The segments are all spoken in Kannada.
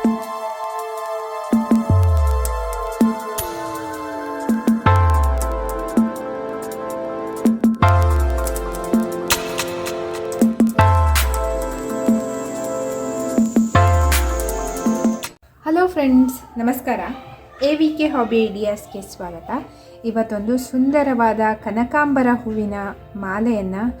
ಹಲೋ ಫ್ರೆಂಡ್ಸ್ ನಮಸ್ಕಾರ. ಎ ವಿ ಕೆ ಹಾಬಿ ಐಡಿಯಾಸ್ಗೆ ಸ್ವಾಗತ. ಇವತ್ತೊಂದು ಸುಂದರವಾದ ಕನಕಾಂಬರ ಹೂವಿನ ಮಾಲೆಯನ್ನು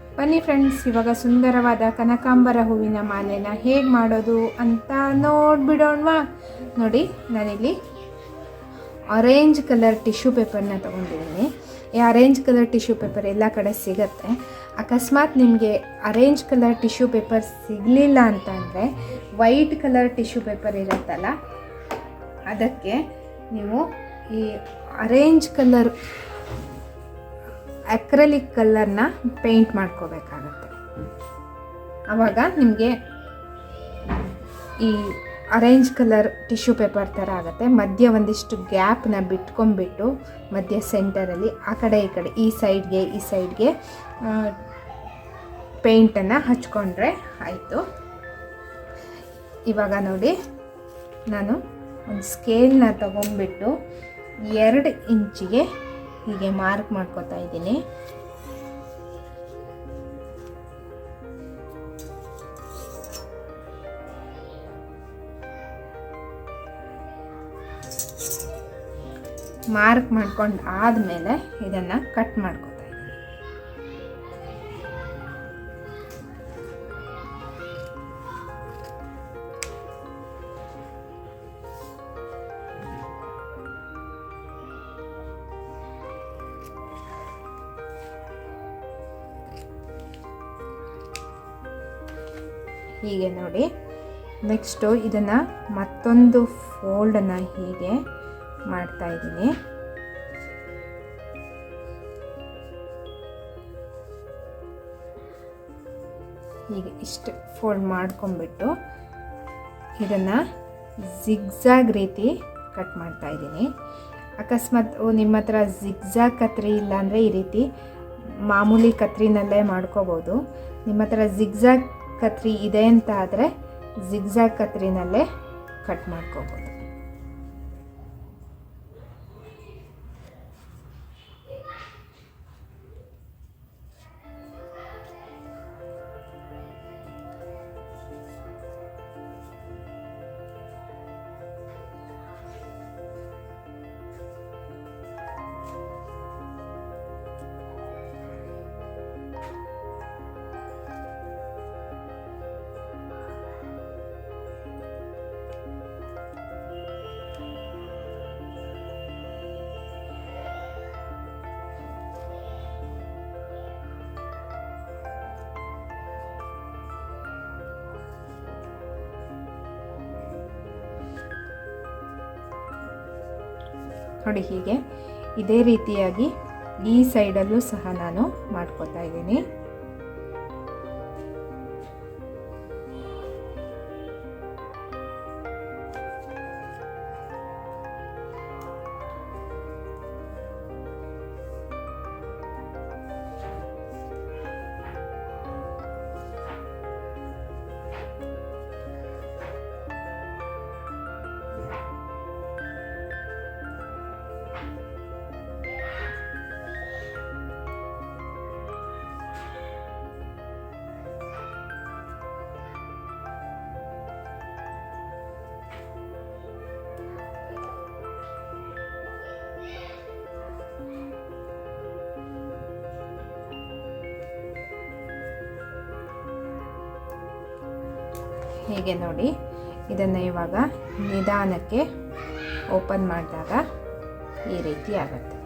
ಬನ್ನಿ ಫ್ರೆಂಡ್ಸ್ ಇವಾಗ ಸುಂದರವಾದ ಕನಕಾಂಬರ ಹೂವಿನ ಮಾಲೆನ ಹೇಗೆ ಮಾಡೋದು ಅಂತ ನೋಡ್ಬಿಡೋಣವಾ? ನೋಡಿ, ನಾನಿಲ್ಲಿ ಆರೆಂಜ್ ಕಲರ್ ಟಿಶ್ಯೂ ಪೇಪರ್ನ ತೊಗೊಂಡಿದ್ದೀನಿ. ಈ ಆರೆಂಜ್ ಕಲರ್ ಟಿಶ್ಯೂ ಪೇಪರ್ ಎಲ್ಲ ಕಡೆ ಸಿಗುತ್ತೆ. ಅಕಸ್ಮಾತ್ ನಿಮಗೆ ಅರೇಂಜ್ ಕಲರ್ ಟಿಶ್ಯೂ ಪೇಪರ್ ಸಿಗಲಿಲ್ಲ ಅಂತಂದರೆ ವೈಟ್ ಕಲರ್ ಟಿಶ್ಯೂ ಪೇಪರ್ ಇರುತ್ತಲ್ಲ, ಅದಕ್ಕೆ ನೀವು ಈ ಅರೇಂಜ್ ಕಲರ್ ಅಕ್ರಲಿಕ್ ಕಲರ್ನ ಪೇಂಟ್ ಮಾಡ್ಕೋಬೇಕಾಗತ್ತೆ. ಆವಾಗ ನಿಮಗೆ ಈ ಅರೇಂಜ್ ಕಲರ್ ಟಿಶ್ಯೂ ಪೇಪರ್ ಥರ ಆಗುತ್ತೆ. ಮಧ್ಯ ಒಂದಿಷ್ಟು ಗ್ಯಾಪ್ನ ಬಿಟ್ಕೊಂಡ್ಬಿಟ್ಟು ಮಧ್ಯ ಸೆಂಟರಲ್ಲಿ ಆ ಕಡೆ ಈ ಕಡೆ ಈ ಸೈಡ್ಗೆ ಈ ಸೈಡ್ಗೆ ಪೇಂಟನ್ನು ಹಚ್ಕೊಂಡ್ರೆ ಆಯಿತು. ಇವಾಗ ನೋಡಿ, ನಾನು ಒಂದು ಸ್ಕೇಲ್ನ ತಗೊಂಡ್ಬಿಟ್ಟು ಎರಡು ಇಂಚಿಗೆ ಹೀಗೆ ಮಾರ್ಕ್ ಮಾಡ್ಕೊತಾ ಇದ್ದೀನಿ. ಮಾರ್ಕ್ ಮಾಡ್ಕೊಂಡು ಆದಮೇಲೆ ಇದನ್ನು ಕಟ್ ಮಾಡ್ಕೊತಾ ಹೀಗೆ ನೋಡಿ. ನೆಕ್ಸ್ಟು ಇದನ್ನು ಮತ್ತೊಂದು ಫೋಲ್ಡನ್ನು ಹೀಗೆ ಮಾಡ್ತಾ ಇದ್ದೀನಿ. ಹೀಗೆ ಇಷ್ಟು ಫೋಲ್ಡ್ ಮಾಡ್ಕೊಂಬಿಟ್ಟು ಇದನ್ನು ಜಿಗ್ಜಾಗ್ ರೀತಿ ಕಟ್ ಮಾಡ್ತಾ ಇದ್ದೀನಿ. ಅಕಸ್ಮಾತ್ ನಿಮ್ಮ ಹತ್ರ ಜಿಗ್ಜಾಗ್ ಕತ್ರಿ ಇಲ್ಲ ಅಂದರೆ ಈ ರೀತಿ ಮಾಮೂಲಿ ಕತ್ರಿನಲ್ಲೇ ಮಾಡ್ಕೋಬೋದು. ನಿಮ್ಮ ಹತ್ರ ಜಿಗ್ಜಾಗ್ ಕತ್ರಿ ಇದೆ ಅಂತ ಆದರೆ ಜಿಗ್ಜಾಗ್ ಕತ್ರಿನಲ್ಲೇ ಕಟ್ ಮಾಡ್ಕೋಬೋದು. ನೋಡಿ ಹೀಗೆ. ಇದೇ ರೀತಿಯಾಗಿ ಈ ಸೈಡಲ್ಲೂ ಸಹ ನಾನು ಮಾಡ್ಕೊತಾ ಇದ್ದೀನಿ. ಹೀಗೆ ನೋಡಿ. ಇದನ್ನು ಇವಾಗ ನಿಧಾನಕ್ಕೆ ಓಪನ್ ಮಾಡಿದಾಗ ಈ ರೀತಿ ಆಗುತ್ತೆ.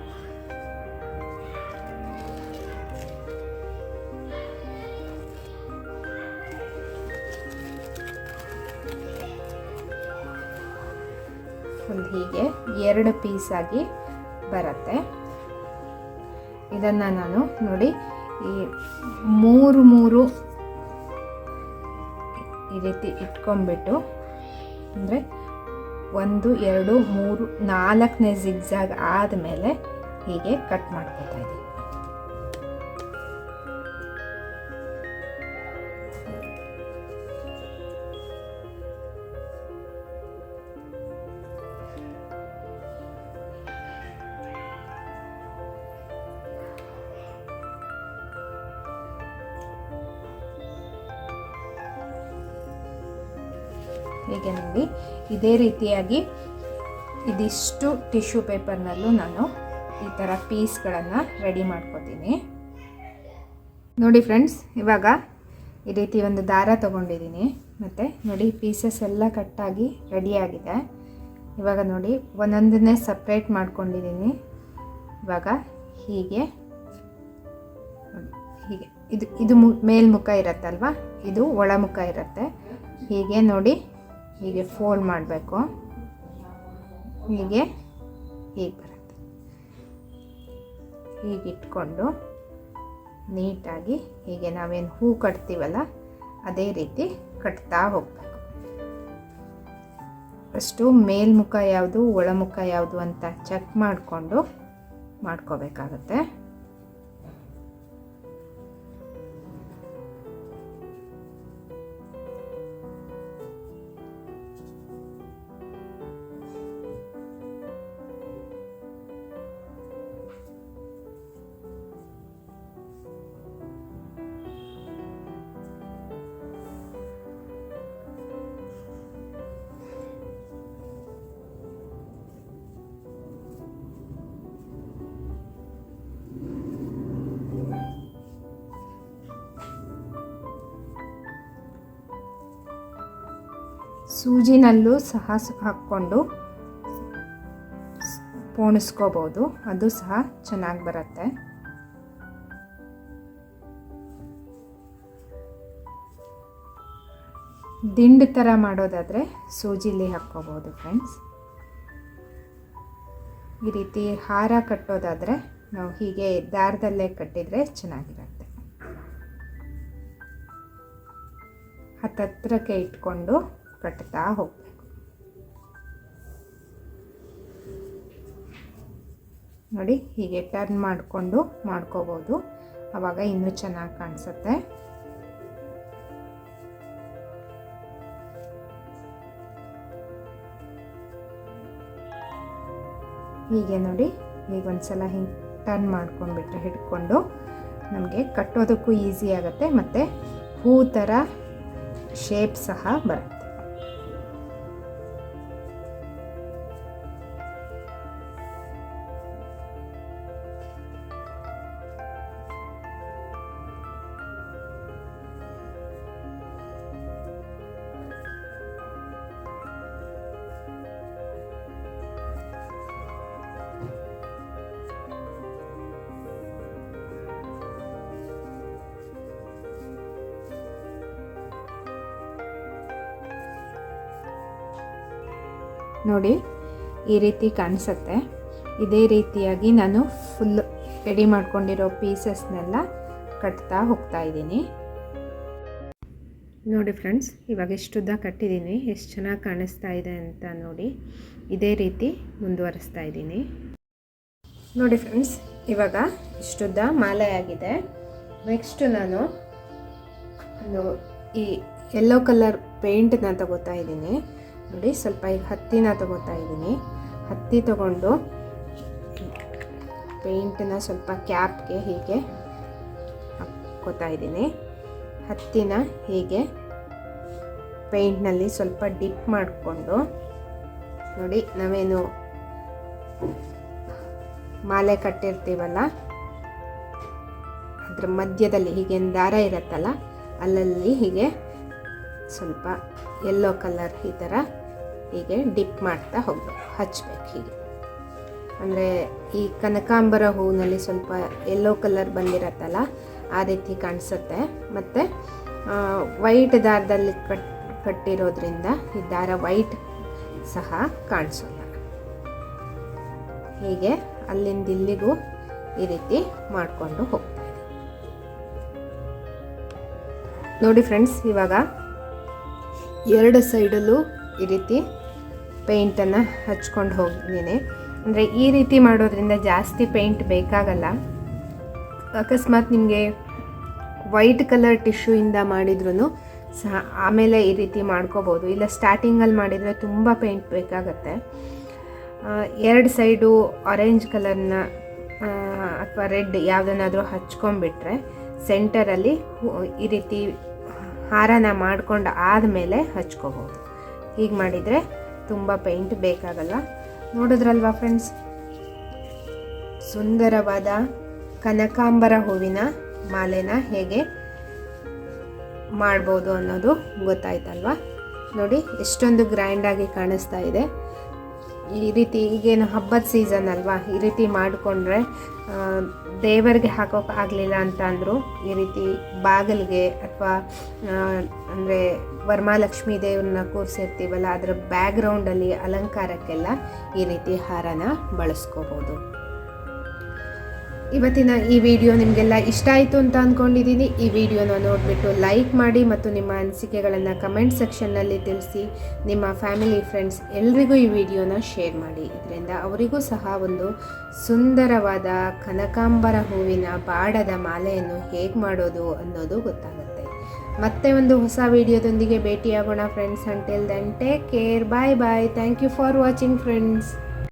ಒಂದು ಹೀಗೆ ಎರಡು ಪೀಸಾಗಿ ಬರುತ್ತೆ. ಇದನ್ನು ನಾನು ನೋಡಿ ಈ ಮೂರು ಮೂರು ಈ ರೀತಿ ಇಟ್ಕೊಂಡ್ಬಿಟ್ಟು ಅಂದರೆ ಒಂದು ಎರಡು ಮೂರು ನಾಲ್ಕನೇ ಜಿಗ್ಜಾಗ್ ಆದಮೇಲೆ ಹೀಗೆ ಕಟ್ ಮಾಡ್ಕೊತಾ ಇದ್ದೀನಿ. ಹೀಗೆ ನೋಡಿ? ಇದೇ ರೀತಿಯಾಗಿ ಇದಿಷ್ಟು ಟಿಶ್ಯೂ ಪೇಪರ್ನಲ್ಲೂ ನಾನು ಈ ಥರ ಪೀಸ್ಗಳನ್ನು ರೆಡಿ ಮಾಡ್ಕೋತೀನಿ. ನೋಡಿ ಫ್ರೆಂಡ್ಸ್, ಇವಾಗ ಈ ರೀತಿ ಒಂದು ದಾರ ತೊಗೊಂಡಿದ್ದೀನಿ. ಮತ್ತು ನೋಡಿ, ಪೀಸಸ್ ಎಲ್ಲ ಕಟ್ಟಾಗಿ ರೆಡಿಯಾಗಿದೆ ಇವಾಗ ನೋಡಿ, ಒಂದೊಂದನ್ನೇ ಸಪ್ರೇಟ್ ಮಾಡ್ಕೊಂಡಿದ್ದೀನಿ. ಇವಾಗ ಹೀಗೆ ಹೀಗೆ. ಇದು ಇದು ಮು, ಮೇಲ್ಮುಖ ಇರುತ್ತಲ್ವ? ಇದು ಒಳಮುಖ ಇರುತ್ತೆ. ಹೀಗೆ ನೋಡಿ ಹೀಗೆ ಫೋಲ್ಡ್ ಮಾಡಬೇಕು. ಹೀಗೆ ಹೀಗೆ ಬರುತ್ತೆ. ಹೀಗೆ ಇಟ್ಕೊಂಡು ನೀಟಾಗಿ ಹೀಗೆ ನಾವೇನು ಹೂ ಕಟ್ತೀವಲ್ಲ, ಅದೇ ರೀತಿ ಕಟ್ತಾ ಹೋಗಬೇಕು. ಫಸ್ಟು ಮೇಲ್ಮುಖ ಯಾವುದು, ಒಳಮುಖ ಯಾವುದು ಅಂತ ಚೆಕ್ ಮಾಡಿಕೊಂಡು ಮಾಡ್ಕೋಬೇಕಾಗತ್ತೆ. ಸೂಜಿನಲ್ಲೂ ಸಹ ಹಾಕ್ಕೊಂಡು ಪೋಣಿಸ್ಕೋಬೋದು. ಅದು ಸಹ ಚೆನ್ನಾಗಿ ಬರುತ್ತೆ. ದಿಂಡು ಥರ ಮಾಡೋದಾದರೆ ಸೂಜಿಲಿ ಹಾಕ್ಕೋಬೋದು ಫ್ರೆಂಡ್ಸ್ ಈ ರೀತಿ ಹಾರ ಕಟ್ಟೋದಾದರೆ ನಾವು ಹೀಗೆ ದಾರದಲ್ಲೇ ಕಟ್ಟಿದರೆ ಚೆನ್ನಾಗಿರುತ್ತೆ. ಹತ್ತತ್ರಕ್ಕೆ ಇಟ್ಕೊಂಡು ಕಟ್ತಾ ಹೋಗಬೇಕು. ನೋಡಿ, ಹೀಗೆ ಟರ್ನ್ ಮಾಡಿಕೊಂಡು ಮಾಡ್ಕೋಬೋದು. ಆವಾಗ ಇನ್ನೂ ಚೆನ್ನಾಗಿ ಕಾಣಿಸುತ್ತೆ. ಹೀಗೆ ನೋಡಿ, ಈಗ ಒಂದ್ಸಲ ಹಿಂಗೆ ಟರ್ನ್ ಮಾಡ್ಕೊಂಡ್ಬಿಟ್ರೆ ಹಿಡ್ಕೊಂಡು ನಮಗೆ ಕಟ್ಟೋದಕ್ಕೂ ಈಸಿ ಆಗುತ್ತೆ ಮತ್ತು ಹೂ ಥರ ಶೇಪ್ ಸಹ ಬರುತ್ತೆ. ನೋಡಿ, ಈ ರೀತಿ ಕಾಣಿಸುತ್ತೆ. ಇದೇ ರೀತಿಯಾಗಿ ನಾನು ಫುಲ್ ರೆಡಿ ಮಾಡ್ಕೊಂಡಿರೋ ಪೀಸಸ್ನೆಲ್ಲ ಕಟ್ತಾ ಹೋಗ್ತಾ ಇದ್ದೀನಿ. ನೋಡಿ ಫ್ರೆಂಡ್ಸ್ ಇವಾಗ ಎಷ್ಟುದ್ದ ಕಟ್ಟಿದ್ದೀನಿ. ಎಷ್ಟು ಚೆನ್ನಾಗಿ ಕಾಣಿಸ್ತಾ ಇದೆ ಅಂತ ನೋಡಿ, ಇದೇ ರೀತಿ ಮುಂದುವರಿಸ್ತಾ ಇದ್ದೀನಿ. ನೋಡಿ ಫ್ರೆಂಡ್ಸ್ ಇವಾಗ ಇಷ್ಟುದ್ದ ಮಾಲೆ ಆಗಿದೆ. ನೆಕ್ಸ್ಟು ನಾನು ಈ ಯೆಲ್ಲೋ ಕಲರ್ ಪೇಂಟನ್ನ ತಗೋತಾ ಇದ್ದೀನಿ. ನೋಡಿ, ಸ್ವಲ್ಪ ಈಗ ಹತ್ತಿನ ತಗೋತಾ ಇದ್ದೀನಿ. ಹತ್ತಿ ತಗೊಂಡು ಪೇಂಟನ್ನ ಸ್ವಲ್ಪ ಕ್ಯಾಪ್ಗೆ ಹೀಗೆ ಹಾಕೋತಾ ಇದ್ದೀನಿ. ಹತ್ತಿನ ಹೀಗೆ ಪೇಂಟ್ನಲ್ಲಿ ಸ್ವಲ್ಪ ಡಿಪ್ ಮಾಡಿಕೊಂಡು ನೋಡಿ, ನಾವೇನು ಮಾಲೆ ಕಟ್ಟಿರ್ತೀವಲ್ಲ, ಅದ್ರ ಮಧ್ಯದಲ್ಲಿ ಹೀಗೆ ದಾರ ಇರುತ್ತಲ್ಲ, ಅಲ್ಲಲ್ಲಿ ಹೀಗೆ ಸ್ವಲ್ಪ ಯೆಲ್ಲೋ ಕಲರ್ ಈ ಥರ ಹೀಗೆ ಡಿಪ್ ಮಾಡ್ತಾ ಹೋಗಬೇಕು ಹಚ್ಚಬೇಕು ಹೀಗೆ. ಅಂದರೆ ಈ ಕನಕಾಂಬರ ಹೂವಿನಲ್ಲಿ ಸ್ವಲ್ಪ ಯೆಲ್ಲೋ ಕಲರ್ ಬಂದಿರತ್ತಲ್ಲ, ಆ ರೀತಿ ಕಾಣಿಸುತ್ತೆ. ಮತ್ತು ವೈಟ್ ದಾರದಲ್ಲಿ ಕಟ್, ಕಟ್ಟಿರೋದ್ರಿಂದ ಈ ದಾರ ವೈಟ್ ಸಹ ಕಾಣಿಸೋಲ್ಲ. ಹೀಗೆ ಅಲ್ಲಿಂದ ಇಲ್ಲಿಗೂ ಈ ರೀತಿ ಮಾಡಿಕೊಂಡು ಹೋಗ್ತಾ ಇದ್ದೀನಿ. ನೋಡಿ ಫ್ರೆಂಡ್ಸ್ ಇವಾಗ ಎರಡು ಸೈಡಲ್ಲೂ ಈ ರೀತಿ ಪೇಂಟನ್ನು ಹಚ್ಕೊಂಡು ಹೋಗಿದ್ದೀನಿ. ಅಂದರೆ ಈ ರೀತಿ ಮಾಡೋದ್ರಿಂದ ಜಾಸ್ತಿ ಪೇಂಟ್ ಬೇಕಾಗಲ್ಲ. ಅಕಸ್ಮಾತ್ ನಿಮಗೆ ವೈಟ್ ಕಲರ್ ಟಿಶ್ಯೂಯಿಂದ ಮಾಡಿದ್ರೂ ಸಹ ಆಮೇಲೆ ಈ ರೀತಿ ಮಾಡ್ಕೋಬೋದು. ಇಲ್ಲ ಸ್ಟಾರ್ಟಿಂಗಲ್ಲಿ ಮಾಡಿದರೆ ತುಂಬ ಪೇಂಟ್ ಬೇಕಾಗತ್ತೆ. ಎರಡು ಸೈಡು ಆರೆಂಜ್ ಕಲರ್ನ ಅಥವಾ ರೆಡ್ ಯಾವುದನ್ನಾದರೂ ಹಚ್ಕೊಂಡ್ಬಿಟ್ರೆ ಸೆಂಟರಲ್ಲಿ ಈ ರೀತಿ ಹಾರನ ಮಾಡ್ಕೊಂಡು ಆದಮೇಲೆ ಹಚ್ಕೋಬೋದು ಹೀಗೆ ಮಾಡಿದರೆ ತುಂಬ ಪೇಂಟ್ ಬೇಕಾಗಲ್ಲ ನೋಡಿದ್ರಲ್ವಾ ಫ್ರೆಂಡ್ಸ್? ಸುಂದರವಾದ ಕನಕಾಂಬರ ಹೂವಿನ ಮಾಲೆನ ಹೇಗೆ ಮಾಡ್ಬೋದು ಅನ್ನೋದು ಗೊತ್ತಾಯ್ತಲ್ವಾ? ನೋಡಿ, ಎಷ್ಟೊಂದು ಗ್ರ್ಯಾಂಡಾಗಿ ಕಾಣಿಸ್ತಾ ಇದೆ. ಈ ರೀತಿ ಈಗೇನು ಹಬ್ಬದ ಸೀಸನ್ ಅಲ್ವಾ, ಈ ರೀತಿ ಮಾಡಿಕೊಂಡ್ರೆ ದೇವರಿಗೆ ಹಾಕೋಕೆ ಆಗಲಿಲ್ಲ ಅಂತ ಅಂದರೂ. ಈ ರೀತಿ ಬಾಗಿಲಿಗೆ ಅಥವಾ ಅಂದರೆ ವರಮಹಾಲಕ್ಷ್ಮಿ ದೇವ್ರನ್ನ ಕೂರಿಸಿರ್ತೀವಲ್ಲ, ಅದರ ಬ್ಯಾಕ್ಗ್ರೌಂಡಲ್ಲಿ ಅಲಂಕಾರಕ್ಕೆಲ್ಲ ಈ ರೀತಿ ಹಾರನ ಬಳಸ್ಕೋಬೋದು. ಇವತ್ತಿನ ಈ ವಿಡಿಯೋ ನಿಮಗೆಲ್ಲ ಇಷ್ಟ ಆಯಿತು ಅಂತ ಅಂದ್ಕೊಂಡಿದ್ದೀನಿ ಈ ವಿಡಿಯೋನ ನೋಡಿಬಿಟ್ಟು ಲೈಕ್ ಮಾಡಿ ಮತ್ತು ನಿಮ್ಮ ಅನಿಸಿಕೆಗಳನ್ನು ಕಮೆಂಟ್ ಸೆಕ್ಷನ್ನಲ್ಲಿ ತಿಳಿಸಿ. ನಿಮ್ಮ ಫ್ಯಾಮಿಲಿ ಫ್ರೆಂಡ್ಸ್ ಎಲ್ರಿಗೂ ಈ ವಿಡಿಯೋನ ಶೇರ್ ಮಾಡಿ. ಇದರಿಂದ ಅವರಿಗೂ ಸಹ ಒಂದು ಸುಂದರವಾದ ಕನಕಾಂಬರ ಹೂವಿನ ಬಾಡದ ಮಾಲೆಯನ್ನು ಹೇಗೆ ಮಾಡೋದು ಅನ್ನೋದು ಗೊತ್ತಾಗುತ್ತೆ. ಮತ್ತೆ ಒಂದು ಹೊಸ ವಿಡಿಯೋದೊಂದಿಗೆ ಭೇಟಿಯಾಗೋಣ friends until take care bye bye thank you for watching friends